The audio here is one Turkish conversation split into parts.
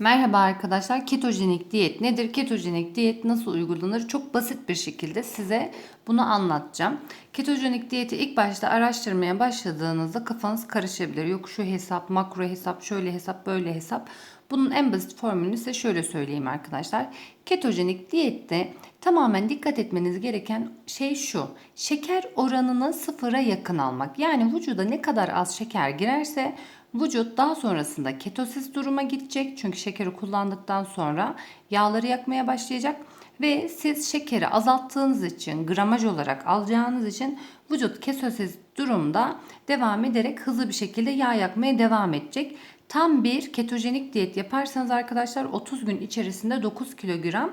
Merhaba arkadaşlar. Ketojenik diyet nedir? Ketojenik diyet nasıl uygulanır? Çok basit bir şekilde size bunu anlatacağım. Ketojenik diyeti ilk başta araştırmaya başladığınızda kafanız karışabilir. Yok şu hesap, makro hesap, şöyle hesap, böyle hesap. Bunun en basit formülünü size şöyle söyleyeyim arkadaşlar. Ketojenik diyette tamamen dikkat etmeniz gereken şey şu. Şeker oranını sıfıra yakın almak. Yani vücuda ne kadar az şeker girerse Vücut daha sonrasında ketosiz duruma gidecek. Çünkü şekeri kullandıktan sonra yağları yakmaya başlayacak. Ve siz şekeri azalttığınız için, gramaj olarak alacağınız için vücut ketosiz durumda devam ederek hızlı bir şekilde yağ yakmaya devam edecek. Tam bir ketojenik diyet yaparsanız arkadaşlar 30 gün içerisinde 9 kilogram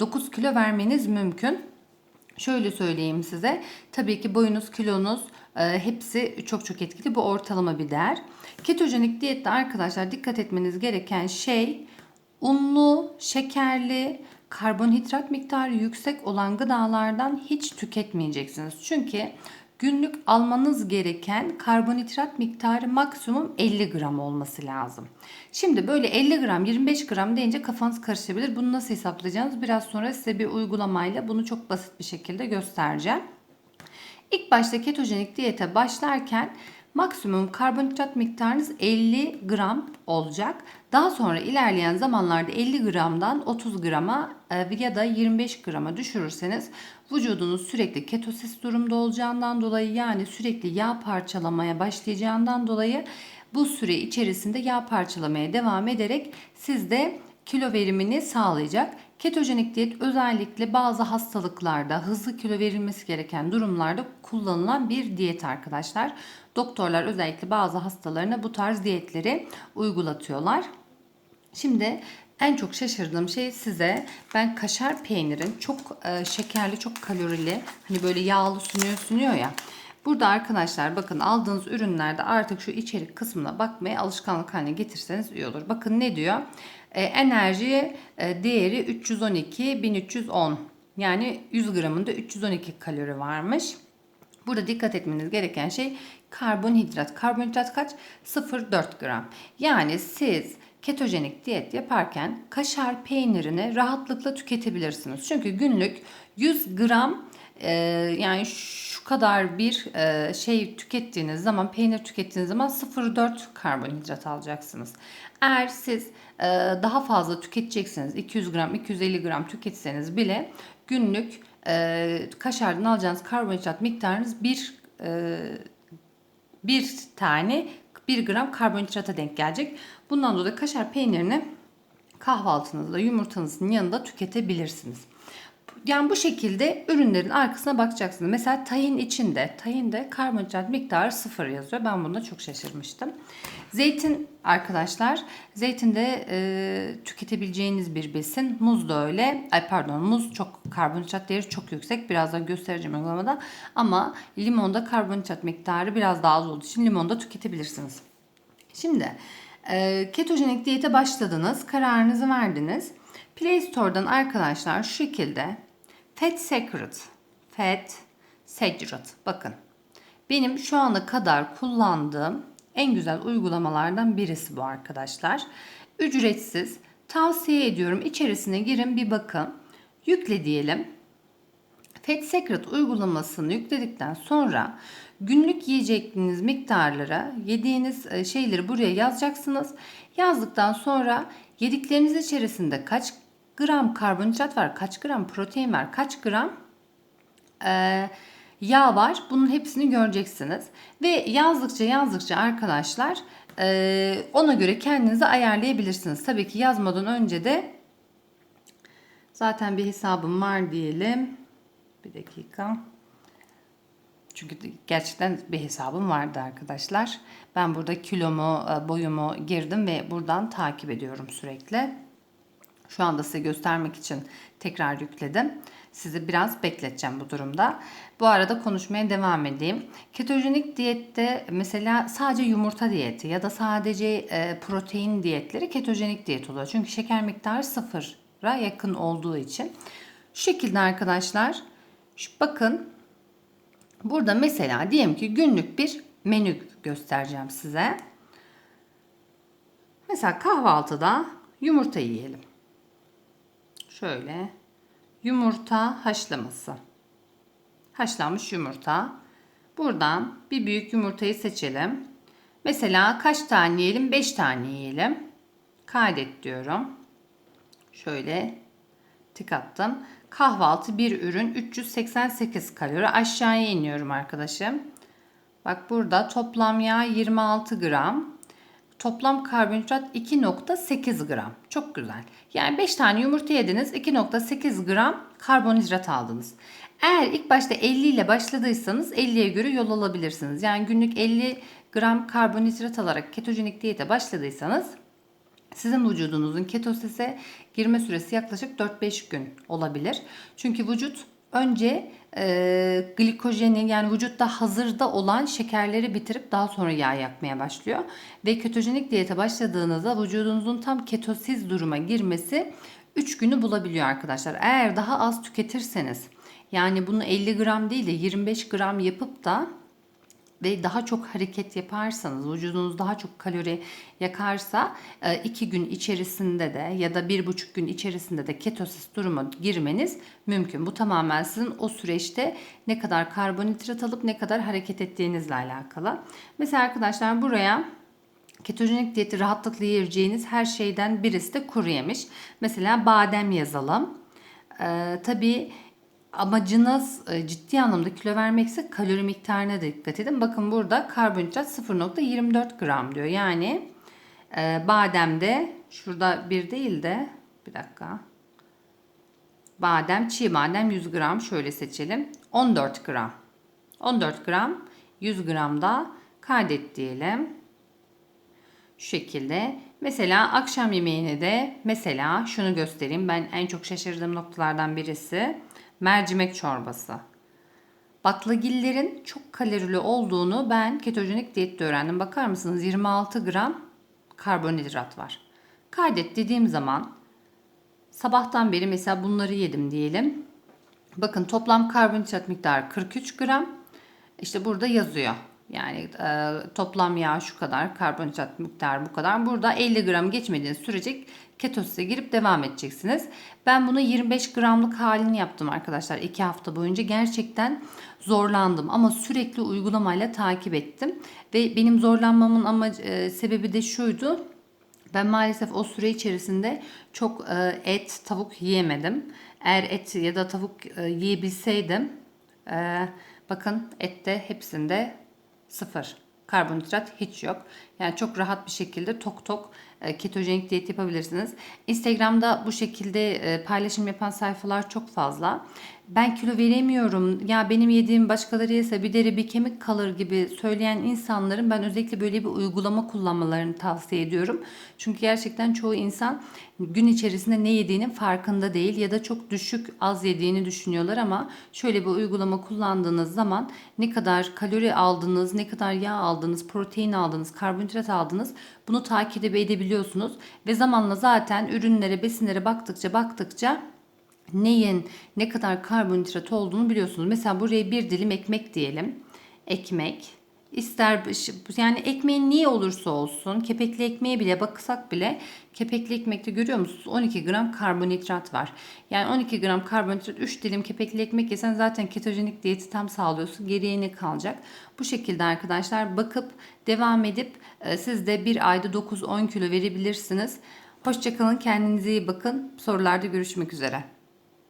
9 kilo vermeniz mümkün. Şöyle söyleyeyim size. Tabii ki boyunuz, kilonuz e, hepsi çok çok etkili. Bu ortalama bir değer. Ketojenik diyette arkadaşlar dikkat etmeniz gereken şey unlu, şekerli, karbonhidrat miktarı yüksek olan gıdalardan hiç tüketmeyeceksiniz. Çünkü günlük almanız gereken karbonhidrat miktarı maksimum 50 gram olması lazım. Şimdi böyle 50 gram 25 gram deyince kafanız karışabilir. Bunu nasıl hesaplayacağınız biraz sonra size bir uygulamayla bunu çok basit bir şekilde göstereceğim. İlk başta ketojenik diyete başlarken maksimum karbonhidrat miktarınız 50 gram olacak. Daha sonra ilerleyen zamanlarda 50 gramdan 30 grama e, ya da 25 grama düşürürseniz vücudunuz sürekli ketosis durumda olacağından dolayı yani sürekli yağ parçalamaya başlayacağından dolayı bu süre içerisinde yağ parçalamaya devam ederek sizde kilo verimini sağlayacak. Ketojenik diyet özellikle bazı hastalıklarda hızlı kilo verilmesi gereken durumlarda kullanılan bir diyet arkadaşlar. Doktorlar özellikle bazı hastalarına bu tarz diyetleri uygulatıyorlar. Şimdi en çok şaşırdığım şey size ben kaşar peynirin çok e, şekerli, çok kalorili, hani böyle yağlı sunuyor sunuyor ya. Burada arkadaşlar bakın aldığınız ürünlerde artık şu içerik kısmına bakmaya alışkanlık haline getirseniz iyi olur. Bakın ne diyor? E, enerji e, değeri 312 1310. Yani 100 gramında 312 kalori varmış. Burada dikkat etmeniz gereken şey karbonhidrat. Karbonhidrat kaç? 0,4 gram. Yani siz ketojenik diyet yaparken kaşar peynirini rahatlıkla tüketebilirsiniz. Çünkü günlük 100 gram e, yani şu kadar bir e, şey tükettiğiniz zaman peynir tükettiğiniz zaman 0,4 karbonhidrat alacaksınız. Eğer siz e, daha fazla tüketeceksiniz 200 gram 250 gram tüketseniz bile günlük e, kaşardan alacağınız karbonhidrat miktarınız bir e, bir tane 1 gram karbonhidrata denk gelecek. Bundan dolayı kaşar peynirini kahvaltınızda yumurtanızın yanında tüketebilirsiniz. Yani bu şekilde ürünlerin arkasına bakacaksınız. Mesela tahin içinde, tahinde karbonhidrat miktarı sıfır yazıyor. Ben bunda çok şaşırmıştım. Zeytin arkadaşlar, zeytinde e, tüketebileceğiniz bir besin. Muz da öyle. Ay pardon, muz çok karbonhidrat değeri çok yüksek. Birazdan göstereceğim uygulamada. Ama limonda karbonhidrat miktarı biraz daha az olduğu için limonda tüketebilirsiniz. Şimdi e, ketojenik diyete başladınız, kararınızı verdiniz. Play Store'dan arkadaşlar şu şekilde Fat Secret, Fat Secret bakın. Benim şu ana kadar kullandığım en güzel uygulamalardan birisi bu arkadaşlar. Ücretsiz. Tavsiye ediyorum. İçerisine girin bir bakın. Yükle diyelim. Fat Secret uygulamasını yükledikten sonra günlük yiyeceğiniz miktarlara, yediğiniz e, şeyleri buraya yazacaksınız. Yazdıktan sonra yedikleriniz içerisinde kaç gram karbonhidrat var, kaç gram protein var, kaç gram e, yağ var. Bunun hepsini göreceksiniz. Ve yazdıkça yazdıkça arkadaşlar e, ona göre kendinizi ayarlayabilirsiniz. Tabii ki yazmadan önce de zaten bir hesabım var diyelim. Bir dakika. Çünkü gerçekten bir hesabım vardı arkadaşlar. Ben burada kilomu, e, boyumu girdim ve buradan takip ediyorum sürekli. Şu anda size göstermek için tekrar yükledim. Sizi biraz bekleteceğim bu durumda. Bu arada konuşmaya devam edeyim. Ketojenik diyette mesela sadece yumurta diyeti ya da sadece e, protein diyetleri ketojenik diyet oluyor. Çünkü şeker miktarı sıfıra yakın olduğu için. Şu şekilde arkadaşlar. Şu bakın burada mesela diyelim ki günlük bir menü göstereceğim size. Mesela kahvaltıda Yumurta yiyelim. Şöyle yumurta haşlaması. Haşlanmış yumurta. Buradan bir büyük yumurtayı seçelim. Mesela kaç tane yiyelim? 5 tane yiyelim. Kaydet diyorum. Şöyle tık attım. Kahvaltı bir ürün 388 kalori. Aşağıya iniyorum arkadaşım. Bak burada toplam yağ 26 gram. Toplam karbonhidrat 2.8 gram. Çok güzel. Yani 5 tane yumurta yediniz 2.8 gram karbonhidrat aldınız. Eğer ilk başta 50 ile başladıysanız 50'ye göre yol alabilirsiniz. Yani günlük 50 gram karbonhidrat alarak ketojenik diyete başladıysanız sizin vücudunuzun ketosise girme süresi yaklaşık 4-5 gün olabilir. Çünkü vücut önce e, glikojeni yani vücutta hazırda olan şekerleri bitirip daha sonra yağ yakmaya başlıyor. Ve ketojenik diyete başladığınızda vücudunuzun tam ketosiz duruma girmesi 3 günü bulabiliyor arkadaşlar. Eğer daha az tüketirseniz yani bunu 50 gram değil de 25 gram yapıp da ve daha çok hareket yaparsanız, vücudunuz daha çok kalori yakarsa e, iki gün içerisinde de ya da bir buçuk gün içerisinde de ketosis duruma girmeniz mümkün. Bu tamamen sizin o süreçte ne kadar karbonhidrat alıp ne kadar hareket ettiğinizle alakalı. Mesela arkadaşlar buraya Ketojenik diyeti rahatlıkla yiyeceğiniz her şeyden birisi de kuru yemiş. Mesela badem yazalım. Ee, tabii amacınız e, ciddi anlamda kilo vermekse kalori miktarına dikkat edin. Bakın burada karbonhidrat 0.24 gram diyor. Yani e, bademde şurada bir değil de bir dakika. Badem, çiğ badem 100 gram şöyle seçelim. 14 gram. 14 gram 100 gram da kaydet diyelim. Şu şekilde. Mesela akşam yemeğine de mesela şunu göstereyim. Ben en çok şaşırdığım noktalardan birisi mercimek çorbası. Baklagillerin çok kalorili olduğunu ben ketojenik diyette öğrendim. Bakar mısınız 26 gram karbonhidrat var. Kaydet dediğim zaman sabahtan beri mesela bunları yedim diyelim. Bakın toplam karbonhidrat miktarı 43 gram. İşte burada yazıyor. Yani e, toplam yağ şu kadar, karbonhidrat miktarı bu kadar. Burada 50 gram geçmediğiniz sürece ketosise girip devam edeceksiniz. Ben bunu 25 gramlık halini yaptım arkadaşlar 2 hafta boyunca. Gerçekten zorlandım ama sürekli uygulamayla takip ettim. Ve benim zorlanmamın amacı, e, sebebi de şuydu. Ben maalesef o süre içerisinde çok e, et, tavuk yiyemedim. Eğer et ya da tavuk e, yiyebilseydim e, bakın ette hepsinde sıfır. Karbonhidrat hiç yok. Yani çok rahat bir şekilde tok tok ketojenik diyet yapabilirsiniz. Instagram'da bu şekilde e, paylaşım yapan sayfalar çok fazla. Ben kilo veremiyorum. Ya benim yediğim başkaları yese bir deri bir kemik kalır gibi söyleyen insanların ben özellikle böyle bir uygulama kullanmalarını tavsiye ediyorum. Çünkü gerçekten çoğu insan gün içerisinde ne yediğinin farkında değil ya da çok düşük az yediğini düşünüyorlar ama şöyle bir uygulama kullandığınız zaman ne kadar kalori aldınız, ne kadar yağ aldınız, protein aldınız, karbonhidrat aldınız bunu takip edebiliyorsunuz ve zamanla zaten ürünlere, besinlere baktıkça baktıkça neyin ne kadar karbonhidrat olduğunu biliyorsunuz. Mesela buraya bir dilim ekmek diyelim. Ekmek. İster yani ekmeğin niye olursa olsun kepekli ekmeğe bile baksak bile kepekli ekmekte görüyor musunuz 12 gram karbonhidrat var. Yani 12 gram karbonhidrat 3 dilim kepekli ekmek yesen zaten ketojenik diyeti tam sağlıyorsun. Geriye ne kalacak? Bu şekilde arkadaşlar bakıp devam edip e, siz de bir ayda 9-10 kilo verebilirsiniz. Hoşçakalın kendinize iyi bakın. Sorularda görüşmek üzere.